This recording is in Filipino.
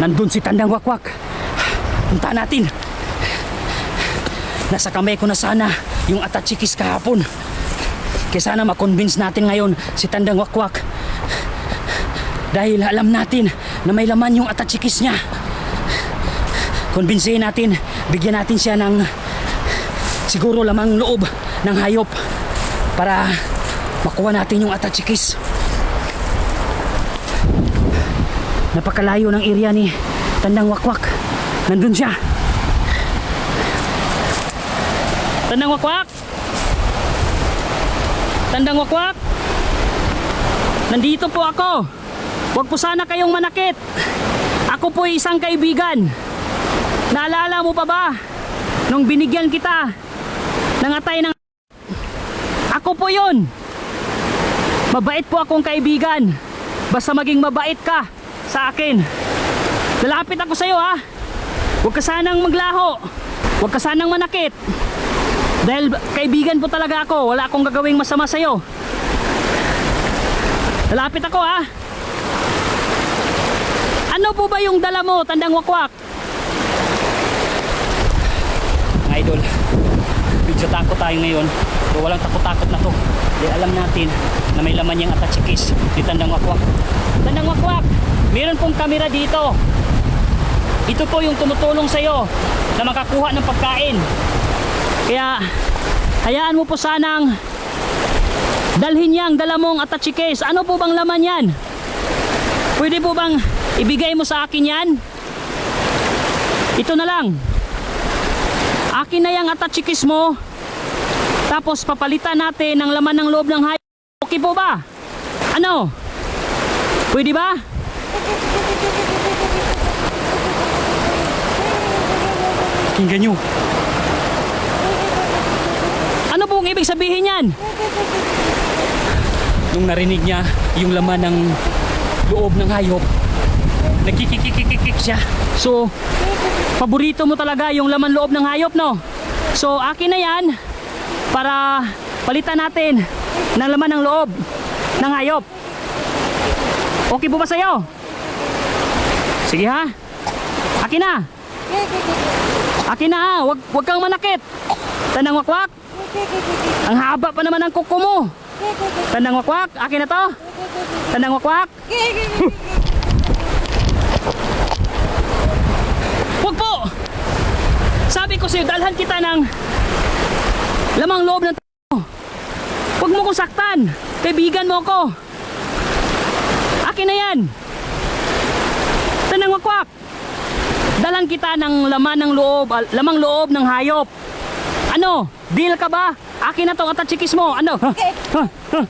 Nandun si Tandang Wakwak. Punta natin. Nasa kamay ko na sana yung atachikis kahapon. Kaya sana makonvince natin ngayon si Tandang Wakwak. Dahil alam natin na may laman yung atachikis niya. Konbinsihin natin, bigyan natin siya ng siguro lamang loob ng hayop para makuha natin yung atachikis. Napakalayo ng area ni Tandang Wakwak. Nandun siya. Tandang Wakwak! Tandang Wakwak! Nandito po ako. Huwag po sana kayong manakit. Ako po isang kaibigan. Naalala mo pa ba? Nung binigyan kita ng atay ng... Ako po yun. Mabait po akong kaibigan. Basta maging mabait ka sa akin. Lalapit ako sa'yo ha. Huwag ka sanang maglaho. Huwag ka sanang manakit. Dahil kaibigan po talaga ako. Wala akong gagawing masama sa'yo. Lalapit ako ha. Ano po ba yung dala mo, tandang wakwak? Idol, medyo takot tayo ngayon. Pero walang takot-takot na to. Dahil alam natin na may laman yung atachikis ni Tandang Wakwak. Tandang Wakwak, meron pong kamera dito. Ito po yung tumutulong sa'yo na makakuha ng pagkain. Kaya, hayaan mo po sanang dalhin yang dala mong atachikis. Ano po bang laman yan? Pwede po bang ibigay mo sa akin yan? Ito na lang. Akin na yung atachikis mo. Tapos papalitan natin ng laman ng loob ng hayop. Okay po ba? Ano? Pwede ba? Pakinggan nyo. Ano pong ibig sabihin yan? Nung narinig niya yung laman ng loob ng hayop, nagkikikikikik siya. So, paborito mo talaga yung laman loob ng hayop, no? So, akin na yan para palitan natin ng laman ng loob ng hayop. Okay po ba sa'yo? Sige ha. Akin na. Akin na ha. Wag, wag kang manakit. Tandang wakwak. Ang haba pa naman ng kuko mo. Tandang wakwak. Akin na to. Tandang wakwak. Wag po! Sabi ko sa'yo, dalhan kita ng lamang loob ng tao. Huwag mo kong saktan. Kaibigan mo ko. Akin na yan. Tanang wakwak. Dalan kita ng laman ng loob, lamang loob ng hayop. Ano? Deal ka ba? Akin na tong atachikis mo. Ano? Ha? Ha? Ha?